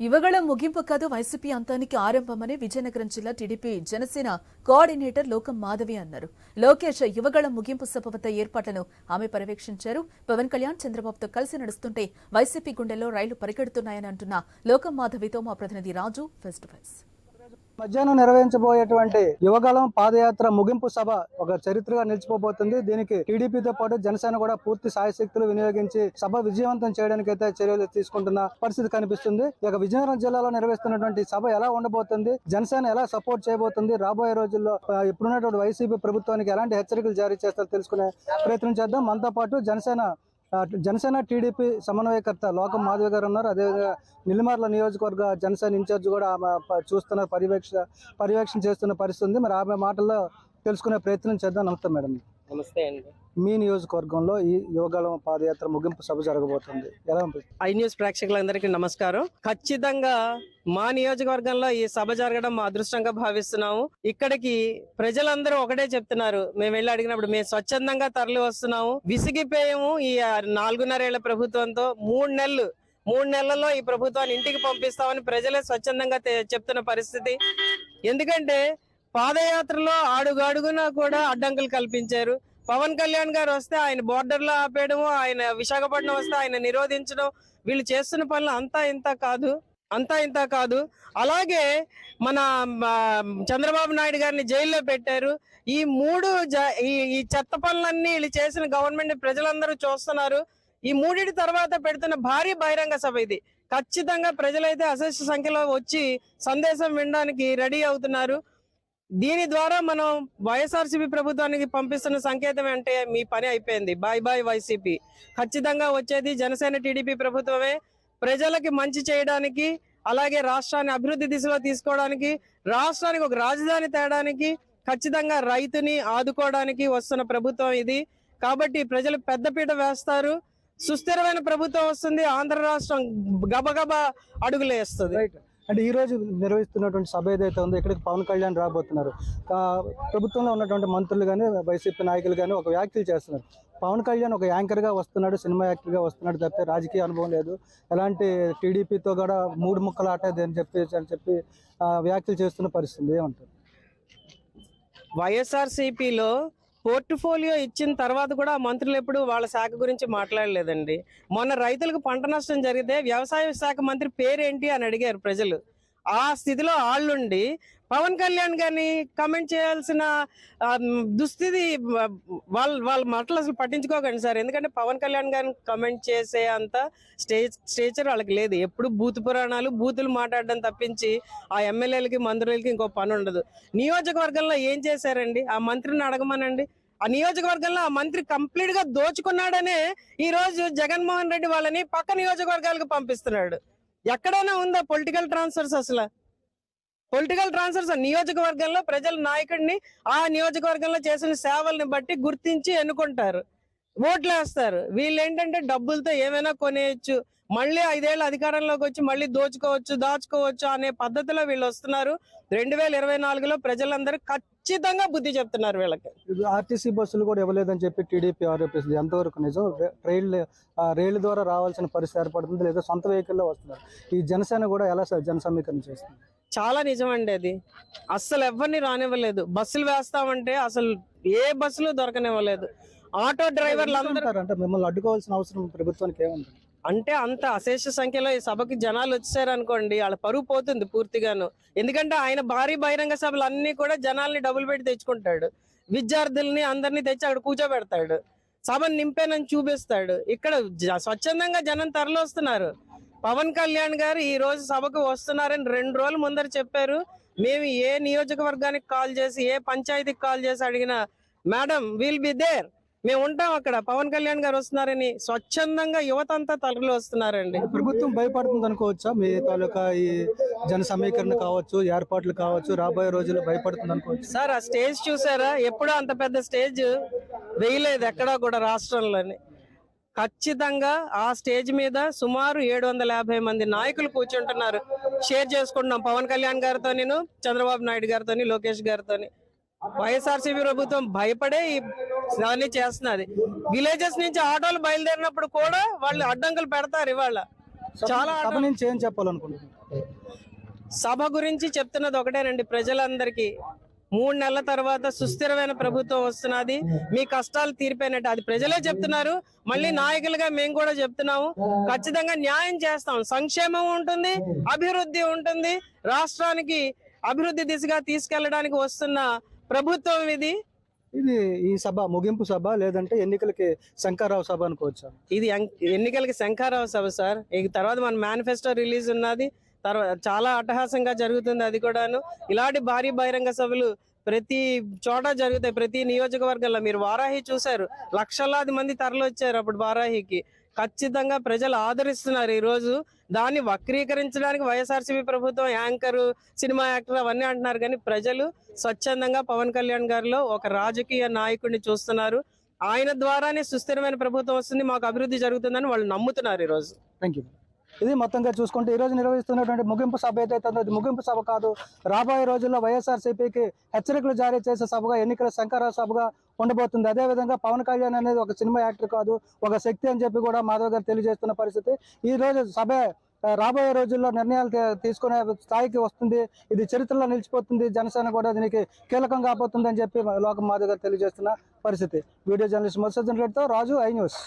ఇవగళ ముగింపు కాదు వైసీపీ అంతానికి ఆరంభమని విజయనగరం జిల్లా టీడీపీ జనసేన కోఆర్డినేటర్ లోకం మాధవి అన్నారు. లోకేష్ యువగళ ముగింపు సభ వద్ద ఏర్పాట్లను ఆమె పర్యవేక్షించారు. పవన్ కళ్యాణ్ చంద్రబాబుతో కలిసి నడుస్తుంటే వైసీపీ గుండెల్లో రైళ్ళు పరిగెడుతున్నాయని అంటున్న లోకం మాధవితో మా ప్రతినిధి రాజు ఫెస్ట్ టు మధ్యాహ్నం నిర్వహించబోయేటువంటి యువగలం పాదయాత్ర ముగింపు సభ ఒక చరిత్రగా నిలిచిపోబోతుంది. దీనికి టీడీపీతో పాటు జనసేన కూడా పూర్తి సాయశక్తులు వినియోగించి సభ విజయవంతం చేయడానికి అయితే చర్యలు తీసుకుంటున్న పరిస్థితి కనిపిస్తుంది. ఇక విజయనగరం జిల్లాలో నిర్వహిస్తున్నటువంటి సభ ఎలా ఉండబోతుంది? జనసేన ఎలా సపోర్ట్ చేయబోతుంది? రాబోయే రోజుల్లో ఇప్పుడున్నటువంటి వైసీపీ ప్రభుత్వానికి ఎలాంటి హెచ్చరికలు జారీ చేస్తారో తెలుసుకునే ప్రయత్నం చేద్దాం. మనతో పాటు జనసేన జనసేన టీడీపీ సమన్వయకర్త లోకం మాధవి గారు ఉన్నారు. అదేవిధంగా నిలిమర్ల నియోజకవర్గ జనసేన ఇన్ఛార్జ్ కూడా ఆమె చూస్తున్న పర్యవేక్ష పర్యవేక్షణ చేస్తున్న పరిస్థితి ఉంది. మరి ఆమె మాటల్లో తెలుసుకునే ప్రయత్నం చేద్దాం. నమస్తే మేడం. నమస్తే అండి. మీ నియోజకవర్గంలో ఈ యువగలం పాదయాత్ర ముగింపు సభ జరగబోతుంది. ఎలా ఐ న్యూస్ ప్రేక్షకులందరికీ నమస్కారం. ఖచ్చితంగా మా నియోజకవర్గంలో ఈ సభ జరగడం మా అదృష్టంగా భావిస్తున్నాము. ఇక్కడికి ప్రజలందరూ ఒకటే చెప్తున్నారు. మేము వెళ్ళి అడిగినప్పుడు మేము స్వచ్ఛందంగా తరలి వస్తున్నాము. విసిగిపోయాము ఈ నాలుగున్నరేళ్ళ ప్రభుత్వంతో. మూడు నెలలు మూడు నెలల్లో ఈ ప్రభుత్వాన్ని ఇంటికి పంపిస్తామని ప్రజలే స్వచ్ఛందంగా చెప్తున్న పరిస్థితి. ఎందుకంటే పాదయాత్రలో అడుగడుగునా కూడా అడ్డంకులు కల్పించారు. పవన్ కళ్యాణ్ గారు వస్తే ఆయన బోర్డర్లో ఆపేయడము ఆయన విశాఖపట్నం వస్తే ఆయన నిరోధించడం వీళ్ళు చేస్తున్న పనులు అంతా ఇంత కాదు అంతా ఇంత కాదు. అలాగే మన చంద్రబాబు నాయుడు గారిని జైల్లో పెట్టారు. ఈ మూడు జ- ఈ ఈ చెత్త పనులన్నీ వీళ్ళు చేసిన గవర్నమెంట్ ప్రజలందరూ చూస్తున్నారు. ఈ మూడిటి తర్వాత పెడుతున్న భారీ బహిరంగ సభ ఇది. ఖచ్చితంగా ప్రజలైతే అశేష సంఖ్యలో వచ్చి సందేశం వినడానికి రెడీ అవుతున్నారు. దీని ద్వారా మనం వైఎస్ఆర్సీపీ ప్రభుత్వానికి పంపిస్తున్న సంకేతం అంటే మీ పని అయిపోయింది. Bye bye YCP. ఖచ్చితంగా వచ్చేది జనసేన టీడీపీ ప్రభుత్వమే. ప్రజలకి మంచి చేయడానికి అలాగే రాష్ట్రాన్ని అభివృద్ధి దిశలో తీసుకోవడానికి రాష్ట్రానికి ఒక రాజధాని తేడానికి ఖచ్చితంగా రైతుని ఆదుకోవడానికి వస్తున్న ప్రభుత్వం ఇది. కాబట్టి ప్రజలు పెద్దపీట వేస్తారు. సుస్థిరమైన ప్రభుత్వం వస్తుంది. ఆంధ్ర రాష్ట్రం గబగబా అడుగులేస్తుంది రైట్ అంటే ఈ రోజు నిర్వహిస్తున్నటువంటి సభ ఏదైతే ఉందో ఇక్కడికి పవన్ కళ్యాణ్ రాబోతున్నారు. ప్రభుత్వంలో ఉన్నటువంటి మంత్రులు కానీ వైసీపీ నాయకులు కానీ ఒక వ్యాఖ్యలు చేస్తున్నారు. పవన్ కళ్యాణ్ ఒక యాంకర్గా వస్తున్నాడు సినిమా యాక్టర్గా వస్తున్నాడు తప్పితే రాజకీయ అనుభవం లేదు. ఎలాంటి టీడీపీతో కూడా మూడు ముక్కలు ఆటది అని చెప్పి అని చెప్పి వ్యాఖ్యలు చేస్తున్న పరిస్థితి ఏమంటారు? వైఎస్ఆర్సీపీలో పోర్ట్ఫోలియో ఇచ్చిన తర్వాత కూడా మంత్రులు ఎప్పుడు వాళ్ళ శాఖ గురించి మాట్లాడలేదండి. మొన్న రైతులకు పంట నష్టం జరిగితే వ్యవసాయ శాఖ మంత్రి పేరేంటి అని అడిగారు ప్రజలు. ఆ స్థితిలో ఆళ్ళుండి పవన్ కళ్యాణ్ గారిని కమెంట్ చేయాల్సిన దుస్థితి వాళ్ళ వాళ్ళ మాటలు అసలు పట్టించుకోకండి సార్. ఎందుకంటే పవన్ కళ్యాణ్ గారిని కమెంట్ చేసే అంత స్టేజ్ స్టేచర్ వాళ్ళకి లేదు. ఎప్పుడు బూత్ పురాణాలు బూతులు మాట్లాడడం తప్పించి ఆ ఎమ్మెల్యేలకి మంత్రులకి ఇంకో పని ఉండదు. నియోజకవర్గంలో ఏం చేశారండి? ఆ మంత్రిని అడగమనండి. ఆ నియోజకవర్గంలో ఆ మంత్రి కంప్లీట్గా దోచుకున్నాడనే ఈ రోజు జగన్మోహన్ రెడ్డి వాళ్ళని పక్క నియోజకవర్గాలకు పంపిస్తున్నాడు. ఎక్కడైనా ఉందా పొలిటికల్ ట్రాన్స్ఫర్స్ అసలు? పొలిటికల్ ట్రాన్స్ఫర్స్ నియోజకవర్గంలో ప్రజల నాయకుడిని ఆ నియోజకవర్గంలో చేసిన సేవల్ని బట్టి గుర్తించి ఎన్నుకుంటారు. ఓట్లు వేస్తారు వీళ్ళు ఏంటంటే డబ్బులతో ఏమైనా కొనేయచ్చు. మళ్ళీ ఐదేళ్ళ అధికారంలోకి వచ్చి మళ్ళీ దోచుకోవచ్చు దాచుకోవచ్చు అనే పద్ధతిలో వీళ్ళు వస్తున్నారు. రెండు వేల ఇరవై నాలుగులో ప్రజలందరూ ఖచ్చితంగా బుద్ధి చెప్తున్నారు వీళ్ళకి. ఆర్టీసీ బస్సులు కూడా ఇవ్వలేదని చెప్పి టీడీపీ ఆరోపిస్తుంది. ఎంతవరకు నిజం? రే- రైల్ ఆ, రైలు ద్వారా రావాల్సిన పరిస్థితి ఏర్పడుతుంది లేదా సొంత వెహికల్లో వస్తున్నారు? ఈ జనసేన కూడా ఎలా స- జన సమీకరణ చేస్తుంది? చాలా నిజమండి అది. అస్సలు ఎవరిని రానివ్వలేదు. బస్సులు వేస్తామంటే అసలు ఏ బస్సులు దొరకనివ్వలేదు. ఆటో డ్రైవర్లు అందరూ అంటే మిమ్మల్ని అడ్డుకోవాల్సిన అవసరం ప్రభుత్వానికి ఏముంది? అంటే అంత అశేష సంఖ్యలో ఈ సభకి జనాలు వచ్చారు అనుకోండి వాళ్ళ పరువు పోతుంది పూర్తిగాను. ఎందుకంటే ఆయన భారీ బహిరంగ సభలు అన్ని కూడా జనాల్ని డబ్బులు పెట్టి తెచ్చుకుంటాడు. విద్యార్థుల్ని అందరినీ తెచ్చి అక్కడ కూర్చోబెడతాడు. సభను నింపేనని చూపిస్తాడు. ఇక్కడ స్వచ్ఛందంగా జనం తరలి వస్తున్నారు. పవన్ కళ్యాణ్ గారు ఈ రోజు సభకు వస్తున్నారని రెండు రోజుల ముందర చెప్పారు. మేము ఏ నియోజకవర్గానికి కాల్ చేసి ఏ పంచాయతీకి కాల్ చేసి అడిగినా మేడం విల్ బి దేర్ మేము ఉంటాం అక్కడ. పవన్ కళ్యాణ్ గారు వస్తున్నారని స్వచ్ఛందంగా యువత అంతా తరలి వస్తున్నారండి. ప్రభుత్వం భయపడుతుంది అనుకోవచ్చా? మీ తాలూకా ఈ జన సమీకరణ కావచ్చు ఏర్పాట్లు కావచ్చు రాబోయే రోజుల్లో భయపడుతుంది అనుకోవచ్చు? సార్ ఆ స్టేజ్ చూసారా? ఎప్పుడూ అంత పెద్ద స్టేజ్ వేయలేదు ఎక్కడా కూడా రాష్ట్రంలోని. ఖచ్చితంగా ఆ స్టేజ్ మీద సుమారు ఏడు వందల యాభై మంది నాయకులు కూర్చుంటున్నారు. షేర్ చేసుకుంటున్నాం. పవన్ కళ్యాణ్ గారితో నేను చంద్రబాబు నాయుడు గారితో లోకేష్ గారితో వైఎస్ఆర్సీపీ ప్రభుత్వం భయపడే ఈ దాన్ని చేస్తున్నది. విలేజెస్ నుంచి ఆటోలు బయలుదేరినప్పుడు కూడా వాళ్ళు అడ్డంకులు పెడతారు ఇవాళ. చాలా నుంచి ఏం చెప్పాలనుకుంటున్నారు? సభ గురించి చెప్తున్నది ఒకటేనండి ప్రజలందరికీ. మూడు నెలల తర్వాత సుస్థిరమైన ప్రభుత్వం వస్తున్నది. మీ కష్టాలు తీరిపోయినట్టు. అది ప్రజలే చెప్తున్నారు. మళ్ళీ నాయకులుగా మేము కూడా చెప్తున్నాము. ఖచ్చితంగా న్యాయం చేస్తాం. సంక్షేమం ఉంటుంది అభివృద్ధి ఉంటుంది. రాష్ట్రానికి అభివృద్ధి దిశగా తీసుకెళ్ళడానికి వస్తున్న ప్రభుత్వం ఇది. ఇది ఈ సభ ముగింపు సభ లేదంటే ఎన్నికలకి శంకర్రావు సభ అనుకోవచ్చా? ఇది ఎన్నికలకి శంఖారావు సభ సార్. ఇక తర్వాత మన మేనిఫెస్టో రిలీజ్ ఉన్నది. తర్వాత చాలా అట్టహాసంగా జరుగుతుంది అది కూడాను. ఇలాంటి భారీ బహిరంగ సభలు ప్రతి చోట జరుగుతాయి. ప్రతి నియోజకవర్గంలో మీరు వారాహి చూశారు. లక్షలాది మంది తరలి వచ్చారు అప్పుడు వారాహికి. ఖచ్చితంగా ప్రజలు ఆదరిస్తున్నారు ఈ రోజు దాన్ని వక్రీకరించడానికి వైఎస్ఆర్సీపీ ప్రభుత్వం యాంకర్ సినిమా యాక్టర్ అవన్నీ అంటున్నారు. కానీ ప్రజలు స్వచ్ఛందంగా పవన్ కళ్యాణ్ గారిలో ఒక రాజకీయ నాయకుడిని చూస్తున్నారు. ఆయన ద్వారానే సుస్థిరమైన ప్రభుత్వం వస్తుంది. మాకు అభివృద్ధి జరుగుతుందని వాళ్ళు నమ్ముతున్నారు ఈ రోజు థ్యాంక్ యూ ఇది మొత్తంగా చూసుకుంటే ఈ రోజు నిర్వహిస్తున్నటువంటి ముగింపు సభ ఏదైతే ఉందో ఇది ముగింపు సభ కాదు. రాబోయే రోజుల్లో వైఎస్ఆర్సీపీకి హెచ్చరికలు జారీ చేసే సభగా ఎన్నికల శంకరరావు సభగా ఉండబోతుంది. అదే విధంగా పవన్ కళ్యాణ్ అనేది ఒక సినిమా యాక్టర్ కాదు ఒక శక్తి అని చెప్పి కూడా మాధవ్ గారు తెలియజేస్తున్న పరిస్థితి. ఈ రోజు సభ రాబోయే రోజుల్లో నిర్ణయాలు తీసుకునే స్థాయికి వస్తుంది. ఇది చరిత్రలో నిలిచిపోతుంది. జనసేన కూడా దీనికి కీలకం కాబోతుంది అని చెప్పి లోకం మాధవ్ గారు తెలియజేస్తున్న పరిస్థితి. వీడియో జర్నలిస్ట్ మధుసూదన్ రెడ్డితో రాజు ఐ న్యూస్.